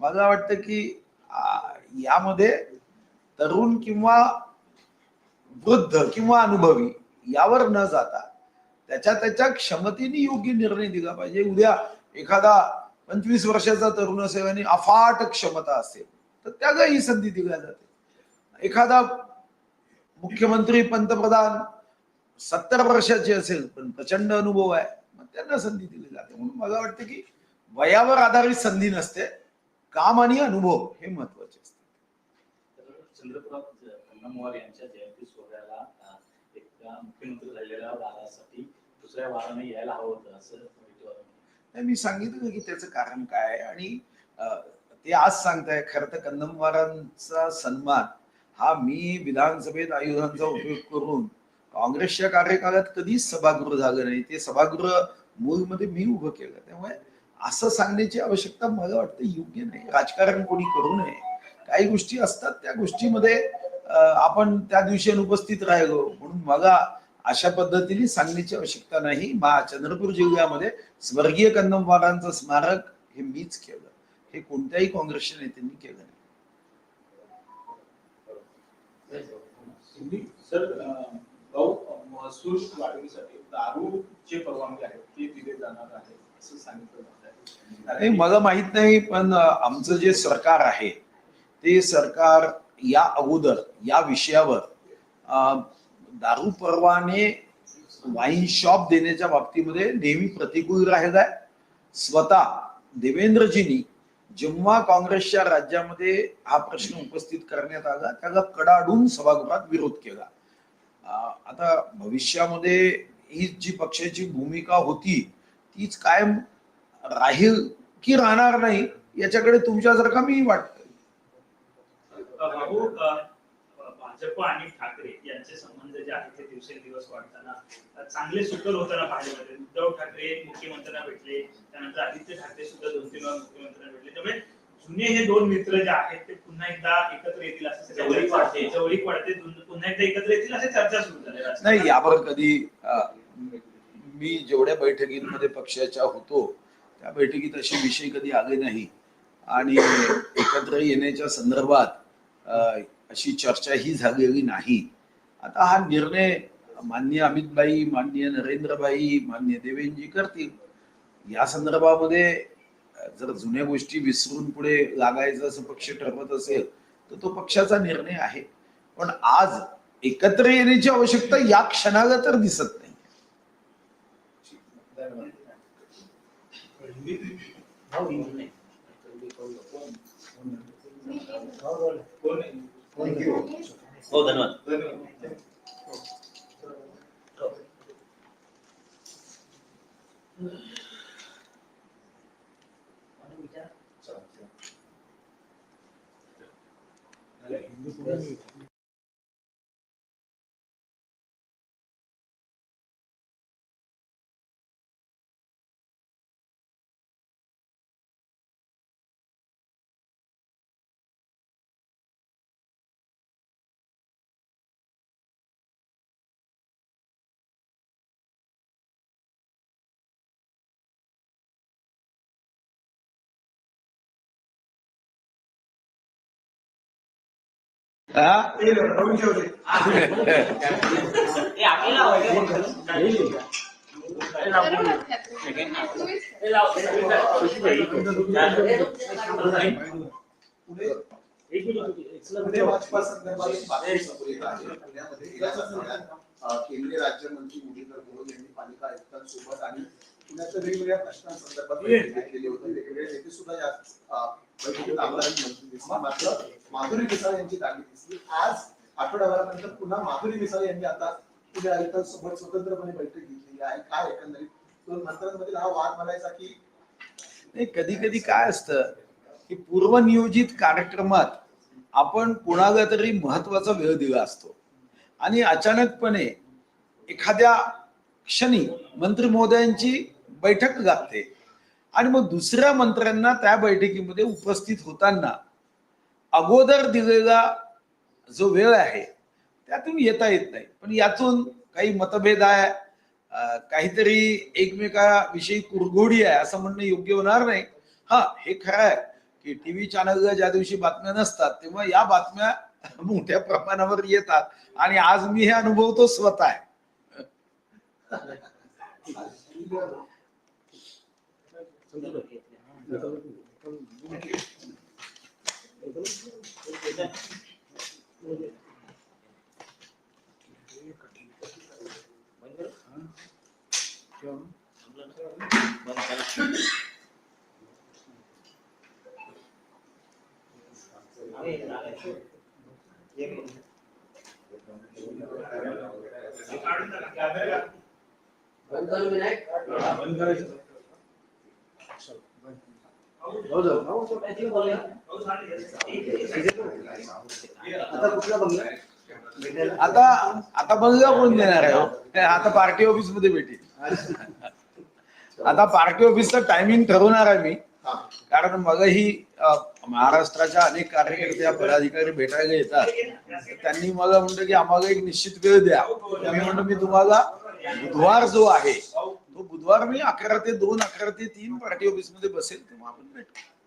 मला वाटतं की यामध्ये तरुण किंवा वृद्ध किंवा अनुभवी यावर न जाता त्याच्या त्याच्या क्षमतेने योग्य निर्णय दिला पाहिजे. उद्या एखादा पंचवीस वर्षाचा तरुण असेल आणि अफाट क्षमता असेल तर त्याला ही संधी दिल्या जाते. एखादा मुख्यमंत्री पंतप्रधान सत्तर वर्षाचे असेल पण प्रचंड अनुभव आहे मग त्यांना संधी दिली जाते. म्हणून मला वाटतं की वयावर आधारित संधी नसते. काम आणि अनुभव हे महत्त्वाचे असते चंद्रपुरात यांच्या जयंती सोहळ्याला मुख्यमंत्री झालेल्या वारासाठी दुसऱ्या वाराने यायला हवं होतं असं मी सांगितलं की त्याचं कारण काय आहे आणि ते आज सांगताय खरं तर कंदमवारांचा सन्मान हा मी विधानसभेत आयुधांचा उपयोग करून काँग्रेसच्या कार्यकाळात कधीच सभागृह झालं नाही. ते सभागृह मूळमध्ये मी उभं केलं. त्यामुळे असं सांगण्याची आवश्यकता मला वाटतं योग्य नाही. राजकारण कोणी करू नये. काही गोष्टी असतात त्या गोष्टीमध्ये आपण त्या दिवशी अनुपस्थित राहिलो म्हणून मला अशा पद्धतीने सांगण्याची आवश्यकता नाही. मा चंद्रपूर जिल्ह्यामध्ये स्वर्गीय कंदमवारांचं स्मारक हे मीच केलं. हे कोणत्याही काँग्रेसच्या नेत्यांनी केलं नाही. सर अं, भाऊ महसूल वाढवणीसाठी दारूचे परवानगी आहे ते दिले जाणार आहे असं सांगितलं नाही मला माहीत नाही पण आमचं जे सरकार आहे ते सरकार या अगोदर या विषयावर दारू परवाने वाईन शॉप देण्याच्या बाबतीमध्ये नेहमी प्रतिकूल राहिलाय स्वतः देवेंद्रजींनी जेव्हा काँग्रेसच्या राज्यामध्ये हा प्रश्न उपस्थित करण्यात आला त्याला कडाडून सभागृहात विरोध केला. आता भविष्यामध्ये ही जी पक्षाची भूमिका होती तीच कायम राहील की राहणार नाही याच्याकडे तुमच्यासारखा मी वाटतं भाऊ भाजप आणि ठाकरे यांचे संबंध जे आहेत ते दिवसेंदिवस वाढताना चांगले सुकर होताना मिळते उद्धव ठाकरे मुख्यमंत्र्यांना भेटले त्यानंतर आदित्य ठाकरे सुद्धा दोन तीन वेळा मुख्यमंत्र्यांना भेटले त्यामुळे जुने हे दोन मित्र जे आहेत ते पुन्हा एकदा एकत्र येतील असं जवळीक वाढते. जवळीक वाढते दुन- पुन्हा एकदा एकत्र येतील असे चर्चा सुरू झाल्या नाही. यावर कधी मी जेवढ्या बैठकींमध्ये पक्षाच्या होतो त्या बैठकीत असे विषय कधी आले नाही. आणि एकत्र येण्याच्या संदर्भात अशी अशी चर्चाही झालेली नाही. आता हा निर्णय मान्य अमितबाई मान्य नरेंद्रबाई मान्य देवेंजी करतील. या संदर्भामध्ये जर जुन्या गोष्टी विसरून पुढे लागायचं असं पक्ष ठरवत असेल तर तो पक्षाचा निर्णय आहे. पण आज एकत्र येण्याची आवश्यकता या क्षणाला तर दिसत नाही धन्यवाद कोण नाही? हो धन्यवाद धन्यवाद पुणे भाजपा संदर्भात बातमी केंद्रीय राज्यमंत्री मुरलीधर मोहोळ यांनी पालिका आयुक्तांसोबत आणि पुण्याच्या वेगवेगळ्या प्रश्नांसंदर्भात बैठक घेतलेली होती. वेगवेगळे नेते सुद्धा या बैठकीत आमदार मंत्री दिसले मात्र माधुरी मिसाळ यांची जागी दिसली. आज आठवड्याभरानंतर पुन्हा माधुरी मिसाळ यांनी आता पुणे आयुक्तांसोबत स्वतंत्रपणे बैठक घेतलेली आहे. काय एकंदरीत? दोन मंत्र्यांमधील हा वाद म्हणायचा की? नाही कधी कधी काय असतं की पूर्वनियोजित कार्यक्रमात आपण कुणाला तरी महत्त्वाचा वेळ दिला असतो. आणि अचानकपणे एखाद्या क्षणी मंत्री महोदयांची बैठक लागते आणि मग दुसऱ्या मंत्र्यांना त्या बैठकीमध्ये उपस्थित होताना अगोदर दिलेला जो वेळ आहे त्यातून येता येत नाही. पण यातून काही मतभेद आहे काहीतरी एकमेकाविषयी कुरघोडी आहे असं म्हणणं योग्य होणार नाही. हा हे खरं आहे की टीव्ही चॅनलला ज्या दिवशी बातम्या नसतात तेव्हा या बातम्या मोठ्या प्रमाणावर येतात. आणि आज मी हे अनुभवतो स्वतः बंद काढून टाका. पाऊस आला. आता आता बंगला कोण देणार आहे हो? आता पार्टी ऑफिसमध्ये भेटेल. आता पार्टी ऑफिसचं टायमिंग ठरवणार आहे मी. कारण मगही ही महाराष्ट्राच्या अनेक कार्यकर्ते पदाधिकारी भेटायला येतात. त्यांनी मला म्हणलं की आम्हाला एक निश्चित वेळ द्या. मी म्हणतो मी तुम्हाला बुधवार जो आहे बुधवार मी अकरा ते दोन अकरा ते तीन पार्टी ऑफिसमध्ये बसेल तेव्हा आपण भेटू.